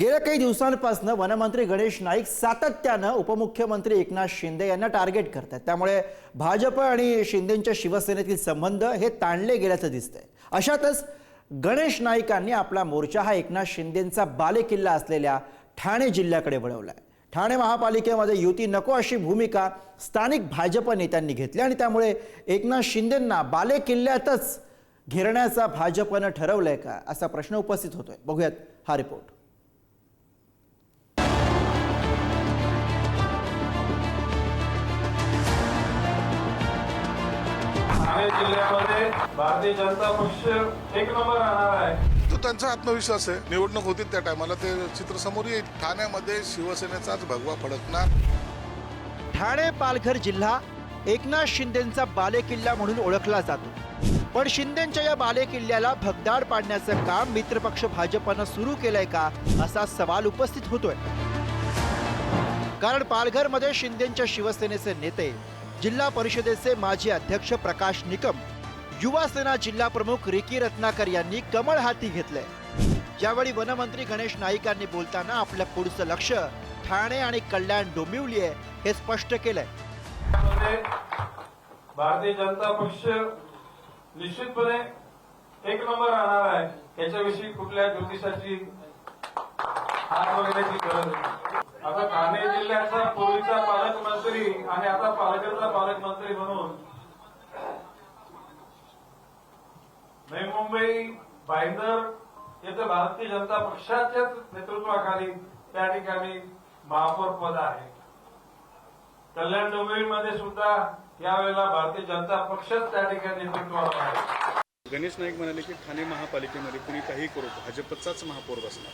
गेल्या काही दिवसांपासून वनमंत्री गणेश नाईक सातत्यानं उपमुख्यमंत्री एकनाथ शिंदे यांना टार्गेट करत आहेत त्यामुळे भाजप आणि शिंदेंच्या शिवसेनेतील संबंध हे ताणले गेल्याचं दिसतंय. अशातच गणेश नाईकांनी आपला मोर्चा हा एकनाथ शिंदेंचा बालेकिल्ला असलेल्या ठाणे जिल्ह्याकडे वळवलाय. ठाणे महापालिकेमध्ये युती नको अशी भूमिका स्थानिक भाजप नेत्यांनी घेतली आणि त्यामुळे एकनाथ शिंदेंना बालेकिल्ल्यातच घेरण्याचा भाजपनं ठरवलंय का असा प्रश्न उपस्थित होतोय. बघूयात हा रिपोर्ट. जिल्ह्यामध्ये भारतीय जनता पक्ष एक नंबर राहणार आहे. तो त्यांचा आत्मविश्वास आहे. निवडणूक होती त्या टायमाला ते चित्र समोर येईल. ठाण्यामध्ये शिवसेनेचाच भगवा फडकणार. ठाणे पालघर जिल्हा एकनाथ शिंदेंचा बालेकिल्ला म्हणून ओळखला जातो. पण शिंदेंच्या या बालेकिल्ल्याला भगदाड पाडण्याचं काम मित्रपक्ष भाजपनं सुरू केलंय का असा सवाल उपस्थित होतोय. कारण पालघरमध्ये शिंदेंच्या शिवसेनेचे नेते जिल्हा परिषदेचे माजी अध्यक्ष प्रकाश निकम युवा सेना जिल्हा प्रमुख रिकी रत्नाकर यांनी कमळ हाती घेतलंय. यावेळी वनमंत्री गणेश नाईकांनी बोलताना आपलं पुढचं लक्ष ठाणे आणि कल्याण डोंबिवली आहे हे स्पष्ट केलंय. भारतीय जनता पक्ष निश्चितपणे एक नंबर राहणार आहे. याच्याविषयी कुठल्या ज्योतिषाची हात बघण्याची गरज आता ठाणे जिल्ह्याचा पूर्वीचा पालकमंत्री आणि आता पालघरचा पालकमंत्री म्हणून नवी मुंबई भाईंदर येथे भारतीय जनता पक्षाच्याच नेतृत्वाखाली त्या ठिकाणी महापौर पद आहे. कल्याण डोंबिवलीमध्ये सुद्धा यावेळेला भारतीय जनता पक्षच त्या ठिकाणी नेतृत्वाला आहे. गणेश नाईक म्हणाले की ठाणे महापालिकेमध्ये कुणी काही करू भाजपचाच महापौर बसणार.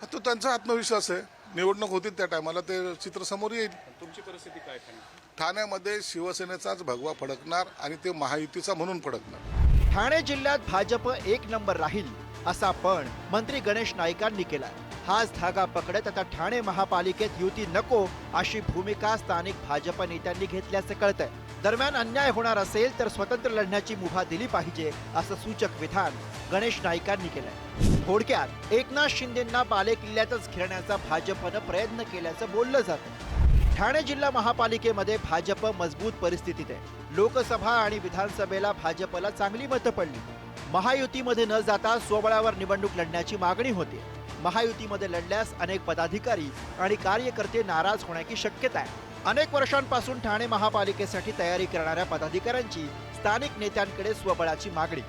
हा तो त्यांचा आत्मविश्वास आहे. निवडणूक होती त्या टायमाला ते चित्र समोर येईल. तुमची परिस्थिती काय ठाणे ठाण्यामध्ये शिवसेनेचाच भगवा फडकणार आणि ते महायुतीचा म्हणून फडकणार. ठाणे जिल्ह्यात भाजप एक नंबर राहील असा पण मंत्री गणेश नाईकांनी केलाय. हाच धागा पकडत आता ठाणे महापालिकेत युती नको अशी भूमिका स्थानिक भाजप नेत्यांनी घेतल्याचं कळतंय. दरम्यान अन्याय होणार असेल तर स्वतंत्र लढण्याची मुभा दिली पाहिजे असं सूचक विधान गणेश नाईकांनी केलंय. थोडक्यात एकनाथ शिंदेंना बालेकिल्ल्यातच घेण्याचा भाजपनं प्रयत्न केल्याचं बोललं जातं. ठाणे जिल्हा महापालिकेमध्ये भाजप मजबूत परिस्थितीत आहे. लोकसभा आणि विधानसभेला भाजपला चांगली मतं पडली. महायुतीमध्ये न जाता स्वबळावर निवडणूक लढण्याची मागणी होती. महायुतीमध्ये लढल्यास अनेक पदाधिकारी आणि कार्यकर्ते नाराज होण्याची शक्यता आहे. अनेक वर्षांपासून ठाणे महापालिकेसाठी तयारी करणाऱ्या पदाधिकाऱ्यांची स्थानिक नेत्यांकडे स्वबळाची मागणी.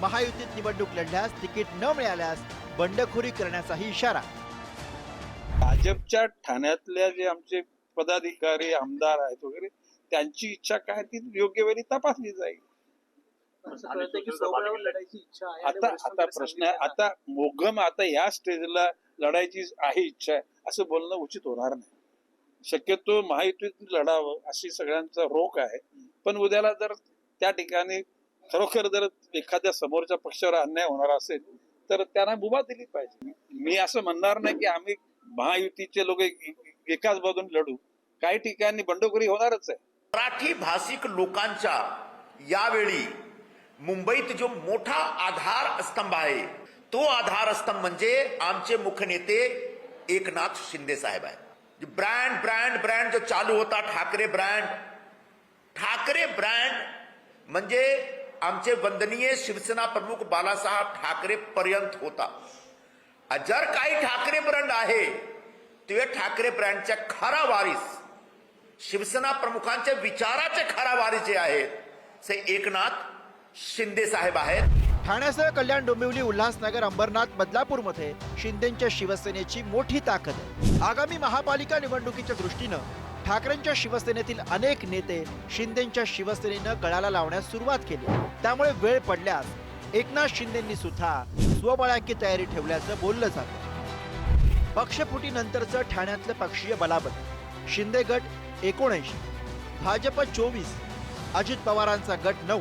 महायुतीत निवडणूक लढल्यास तिकीट न मिळाल्यास बंडखोरी करण्याचाही इशारा. भाजपच्या ठाण्यातल्या जे आमचे पदाधिकारी आमदार आहेत वगैरे त्यांची इच्छा काय ती योग्य वेळी तपासली जाईल. आता आता प्रश्न आहे आता मोगम आता या स्टेजला लढायची आहे इच्छा आहे असं बोलणं उचित होणार नाही. शक्यतो महायुतीत लढावं अशी सगळ्यांचा रोख आहे. पण उद्याला जर त्या ठिकाणी खरोखर जर एखाद्या समोरच्या पक्षावर अन्याय होणार असेल तर त्यांना मुभा दिली पाहिजे. मी असं म्हणणार नाही की आम्ही महायुतीचे लोक एकाच बाजून लढू. काही ठिकाणी बंडखोरी होणारच आहे. मराठी भाषिक लोकांच्या यावेळी मुंबईत जो मोठा आधार स्तंभ आहे तो आधार स्तंभ म्हणजे आमचे मुख्य नेते एकनाथ शिंदे साहेब आहेत. ब्रँड ब्रँड ब्रँड जो चालू होता ठाकरे ब्रँड। ठाकरे ब्रँड म्हणजे आमचे वंदनीय शिवसेना प्रमुख बालासाहेब ठाकरे पर्यंत होता. जर काही ठाकरे ब्रँड आहे ते ठाकरे ब्रँडच्या खरा वारीस शिवसेना प्रमुखांच्या विचाराचे खरा वारीस जे आहेत ते एकनाथ शिंदे साहेब आहेत. ठाण्यासह कल्याण डोंबिवली उल्हासनगर अंबरनाथ बदलापूरमध्ये शिंदेच्या शिवसेनेची मोठी ताकद आहे. आगामी महापालिका निवडणुकीच्या दृष्टीनं ठाकरेंच्या शिवसेनेतील अनेक नेते शिंदेच्या शिवसेनेनं गळाला लावण्यास सुरुवात केली त्यामुळे वेळ पडल्यास एकनाथ शिंदेंनी सुद्धा स्वबळाकी तयारी ठेवल्याचं बोललं जातं. पक्षफुटीनंतरचं ठाण्यातलं पक्षीय बलाबल. शिंदे गट एकोणऐंशी भाजप चोवीस अजित पवारांचा गट नऊ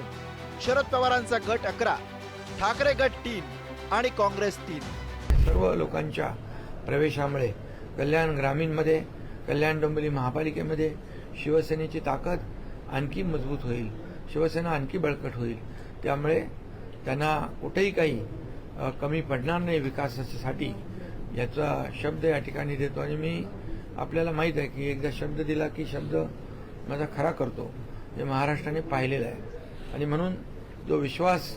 शरद पवारांचा गट अकरा ठाकरे गट तीन आणि काँग्रेस तीन. सर्व लोकांच्या प्रवेशामुळे कल्याण ग्रामीणमध्ये कल्याण डोंबिवली महापालिकेमध्ये शिवसेनेची ताकद आणखी मजबूत होईल. शिवसेना आणखी बळकट होईल. त्यामुळे त्यांना कुठेही काही कमी पडणार नाही विकासासाठी. याचा शब्द या ठिकाणी देतो आणि मी आपल्याला माहीत आहे की एकदा शब्द दिला की शब्द माझा खरा करतो. हे महाराष्ट्राने पाहिलेलं आहे. आणि म्हणून जो विश्वास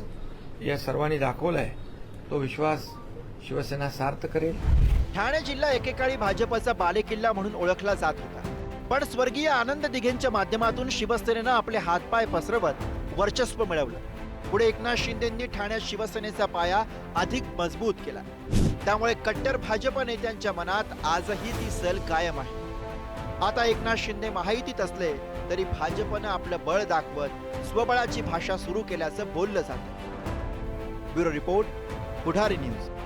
या सर्वांनी दाखवला आहे तो विश्वास शिवसेना सार्थ करेल. ठाणे जिल्हा एकेकाळी भाजपचा बालेकिल्ला म्हणून ओळखला जात होता. पण स्वर्गीय आनंद दिघेंच्या माध्यमातून शिवसेनेनं आपले हातपाय पसरवत वर्चस्व मिळवलं. पुढे एकनाथ शिंदेंनी ठाण्यात शिवसेनेचा पाया अधिक मजबूत केला. त्यामुळे कट्टर भाजप नेत्यांच्या मनात आजही ती सल कायम आहे. आता एकनाथ शिंदे माहितीत असले तरी भाजपनं आपलं बळ दाखवत स्वबळाची भाषा सुरू केल्याचं बोललं जातं. Bureau Report, Budhari News.